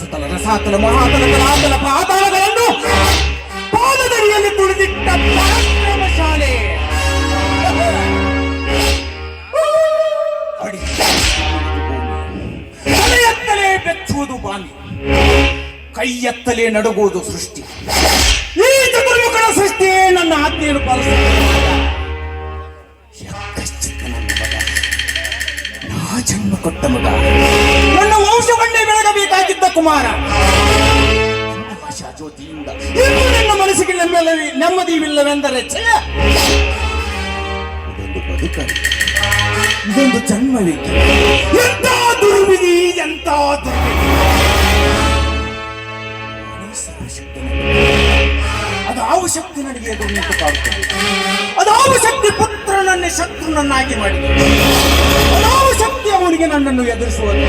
ಸುತಲ ರಸಾತಲ ಮಹಾತಲ ಕಲಾತಲ ಪಾತಾಳಗಳನ್ನು ಪಾದದಡಿಯಲ್ಲಿ ತುಳಿದಿಟ್ಟ ಪರಾಕ್ರಮಶಾಲೆ ಅಡಿ ತಲೆಯತ್ತಲೇ ಬೆಚ್ಚುವುದು ಬಾನಿ ಕೈಯತ್ತಲೇ ನಡುಗುವುದು ಸೃಷ್ಟಿ. ಈ ಚತುರ್ಮುಖನ ಸೃಷ್ಟಿಯೇ ನನ್ನ ಆಜ್ಞೆಯನ್ನು ಪಾಲಿಸುತ್ತದೆ. ನಾ ಜನ್ಮ ಕೊಟ್ಟ ಮಗ. ಕುಮಾರ. ಜ್ಯೋತಿಯಿಂದ ಇಂದು ನನ್ನ ಮನಸ್ಸಿಗೆ ನೆಮ್ಮದಿ ನೆಮ್ಮದಿವಿಲ್ಲವೆಂದರೆ ಛೇ! ಇದೊಂದು ಬದುಕಲ್ಲ. ಇದೊಂದು ಜನ್ಮವಿದೆ. ಎಂತ ದುರ್ವಿಧಿ ಎಂತ ದುರ್ವಿಧಿ. ಅದಾವ ಶಕ್ತಿ ನನಗೆ ಅದು ನಿಂತು ಕಾಡುತ್ತದೆ? ಅದಾವ ಶಕ್ತಿ ಪುತ್ರನನ್ನೇ ಶತ್ರುನನ್ನಾಗಿ ಮಾಡಿದೆ? ಅದಾವ ಶಕ್ತಿ ಅವನಿಗೆ ನನ್ನನ್ನು ಎದುರಿಸುವುದು?